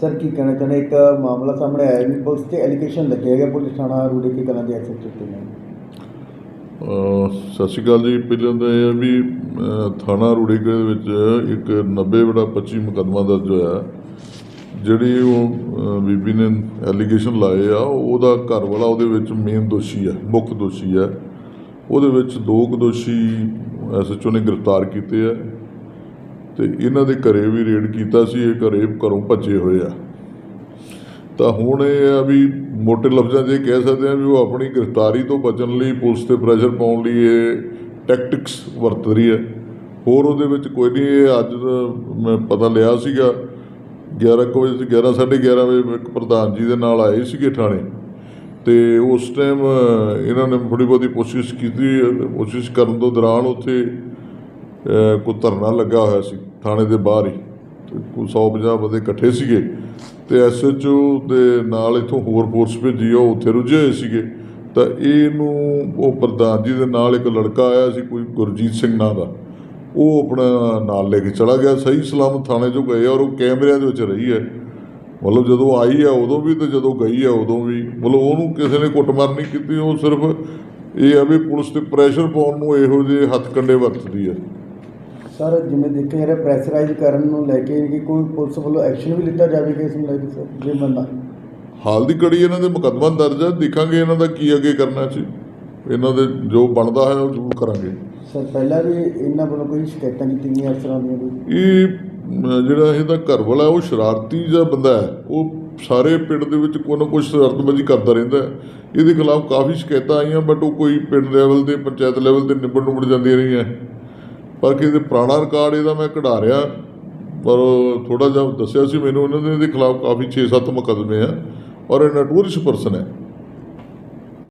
Sir, ਕੀ ਕਹਿਣਾ ਚਾਹੁੰਦੇ ਇੱਕ ਮਾਮਲਾ ਸਾਹਮਣੇ ਆਇਆ ਵੀ ਪੁਲਿਸ ਤੇ ਐਲੀਗੇਸ਼ਨ ਲੱਗਿਆ ਗਿਆ ਪੁਲਿਸ ਥਾਣਾ ਰੂੜੇ ਕੀ ਕਲਾਂ ਦੇ ਐਕਸ਼ਨ ਚੁੱਕੇ ਨੇ ਅਹ, ਸਤਿ ਸ਼੍ਰੀ ਅਕਾਲ ਜੀ। ਪਹਿਲਾਂ ਤਾਂ ਇਹ ਹੈ ਵੀ, ਅਹ, ਥਾਣਾ ਰੂੜੀਕੇ ਦੇ ਵਿੱਚ ਇੱਕ 90 ਬੜਾ 25 ਮੁਕੱਦਮਾ ਦਰਜ ਹੋਇਆ ਜਿਹੜੀ ਉਹ, ਅਹ, ਬੀਬੀ ਨੇ ਐਲੀਗੇਸ਼ਨ ਲਾਏ ਆ, ਉਹਦਾ ਘਰ ਵਾਲਾ ਉਹਦੇ ਵਿੱਚ ਮੇਨ ਦੋਸ਼ੀ ਹੈ, ਮੁੱਖ ਦੋਸ਼ੀ ਹੈ। ਉਹਦੇ ਵਿੱਚ ਦੋ ਕੁ ਦੋਸ਼ੀ ਐਸਐਚਓ ਨੇ ਗ੍ਰਿਫਤਾਰ ਕੀਤੇ ਆ ਤੇ ਇਹਨਾਂ ਦੇ ਘਰੇ ਵੀ ਰੇਡ ਕੀਤਾ ਸੀ, ਇਹ ਘਰੇ ਘਰੋਂ ਭੱਜੇ ਹੋਏ ਆ। ਤਾਂ ਹੁਣ ਇਹ ਆ ਵੀ ਮੋٹے ਲਫ਼ਜ਼ਾਂ 'ਚ ਇਹ ਕਹਿ ਸਕਦੇ ਆ ਵੀ ਉਹ ਆਪਣੀ ਗ੍ਰਿਫਤਾਰੀ ਤੋਂ ਬਚਣ ਲਈ ਪੁਲਿਸ ਤੇ ਪ੍ਰੈਸ਼ਰ ਪਾਉਣ ਲਈ ਇਹ ਟੈਕਟਿਕਸ ਵਰਤ ਰਹੀ ਹੈ। ਹੋਰ ਉਹਦੇ ਵਿੱਚ ਕੋਈ ਨਹੀਂ, ਇਹ ਅੱਜ ਮੈਂ ਪਤਾ ਲਿਆ ਸੀਗਾ 11 ਕੁ ਵਜੇ 11 11:30 ਵਜੇ ਇੱਕ ਪ੍ਰਧਾਨ ਜੀ ਦੇ ਨਾਲ ਆਏ ਸੀਗੇ ਥਾਣੇ। ਤੇ ਉਸ ਟਾਈਮ ਇਹਨਾਂ ਨੇ ਥੋੜੀ ਬਹੁਤੀ ਕੋਸ਼ਿਸ਼ ਕੀਤੀ, ਕੋਸ਼ਿਸ਼ ਕਰਨ ਤੋਂ ਦੌਰਾਨ ਉੱਥੇ ਅਹ ਕੋਈ ਧਰਨਾ ਲੱਗਾ ਹੋਇਆ ਸੀ, ਥਾਣੇ ਦੇ ਬਾਹਰ ਹੀ, ਤੇ ਕੋਈ 150 ਬੰਦੇ ਇਕੱਠੇ ਸੀਗੇ, ਤੇ ਐਸਐਚਓ ਦੇ ਨਾਲ ਇਥੋਂ ਹੋਰ ਫੋਰਸ ਭੇਜੀ, ਉਹ ਉੱਥੇ ਰੁੱਝੇ ਹੋਏ ਸੀਗੇ, ਤਾਂ ਇਹਨੂੰ ਉਹ ਪ੍ਰਧਾਨ ਜੀ ਦੇ ਨਾਲ ਇੱਕ ਲੜਕਾ ਆਇਆ ਸੀ, ਕੋਈ ਗੁਰਜੀਤ ਸਿੰਘ ਨਾਂ ਦਾ, ਉਹ ਆਪਣਾ ਨਾਲ ਲੈ ਕੇ ਚਲਾ ਗਿਆ, ਸਹੀ ਸਲਾਮਤ ਥਾਣੇ 'ਚੋਂ ਗਏ, ਔਰ ਉਹ ਕੈਮਰਿਆਂ ਦੇ ਵਿੱਚ ਰਹੀ ਹੈ, ਮਤਲਬ ਜਦੋਂ ਆਈ ਆ ਉਦੋਂ ਵੀ ਤੇ ਜਦੋਂ ਗਈ ਆ ਉਦੋਂ ਵੀ, ਮਤਲਬ ਉਹਨੂੰ ਕਿਸੇ ਨੇ ਕੁੱਟਮਾਰ ਨਹੀਂ ਕੀਤੀ, ਉਹ ਸਿਰਫ ਇਹ ਆ ਵੀ ਪੁਲਿਸ ਤੇ ਪ੍ਰੈਸ਼ਰ ਪਾਉਣ ਨੂੰ ਇਹੋ ਜਿਹੇ ਹੱਥ ਕੰਡੇ ਵਰਤਦੀ ਹੈ। ਸਰ ਜਿਵੇਂ ਦੇਖਿਆ ਜਾ ਰਿਹਾ ਪ੍ਰੈਸ਼ਰਾਈਜ਼ ਕਰਨ ਨੂੰ ਲੈ ਕੇ ਕਿ ਕੋਈ ਪੁਲਿਸ ਵੱਲੋਂ ਐਕਸ਼ਨ ਵੀ ਲਿੱਤਾ ਜਾਵੇਗਾ ਇਸ ਨੂੰ ਲੈ ਕੇ ਸਰ ਜੇ ਬੰਦਾ? ਹਾਲ ਦੀ ਘੜੀ ਇਹਨਾਂ ਦੇ ਮੁਕੱਦਮਾ ਦਰਜ ਹੈ ਦੇਖਾਂਗੇ ਇਹਨਾਂ ਦਾ ਕੀ ਅੱਗੇ ਕਰਨਾ ਸੀ ਇਹਨਾਂ ਦੇ ਜੋ ਬਣਦਾ ਹੈ ਉਹ ਜ਼ਰੂਰ ਕਰਾਂਗੇ। ਸਰ ਪਹਿਲਾਂ ਵੀ ਇਹਨਾਂ ਵੱਲੋਂ ਕੋਈ ਸ਼ਿਕਾਇਤਾਂ ਕੀਤੀਆਂ ਗਈਆਂ ਅਫਸਰਾਂ ਦੀਆਂ ਕੋਈ? ਇਹ ਜਿਹੜਾ ਇਹਦਾ ਘਰ ਵਾਲਾ ਉਹ ਸ਼ਰਾਰਤੀ ਜਿਹਾ ਬੰਦਾ ਹੈ। ਉਹ ਸਾਰੇ ਪਿੰਡ ਦੇ ਵਿੱਚ ਕੋਈ ਨਾ ਕੋਈ ਸ਼ਰਾਰਤਬਾਜ਼ੀ ਕਰਦਾ ਰਹਿੰਦਾ ਹੈ। ਇਹਦੇ ਖਿਲਾਫ ਕਾਫੀ ਸ਼ਿਕਾਇਤਾਂ ਆਈਆਂ ਬਟ ਉਹ ਕੋਈ ਪਿੰਡ ਲੈਵਲ ਤੇ ਪੰਚਾਇਤ ਲੈਵਲ ਤੇ ਨਿਬੜ ਨਿਬੜ ਜਾਂਦੀਆਂ ਰਹੀਆਂ। ਪਰ ਕਿਤੇ ਪੁਰਾਣਾ ਰਿਕਾਰਡ ਇਹਦਾ ਮੈਂ ਕਢਾ ਰਿਹਾ, ਪਰ ਥੋੜਾ ਜਿਹਾ ਦੱਸਿਆ ਸੀ ਮੈਨੂੰ, ਉਹਨਾਂ ਦੇ ਖਿਲਾਫ ਕਾਫੀ 6-7 ਮੁਕੱਦਮੇ ਆ, ਔਰ ਇਹ ਨਟੂਰਿਸ਼ ਪਰਸਨ ਹੈ।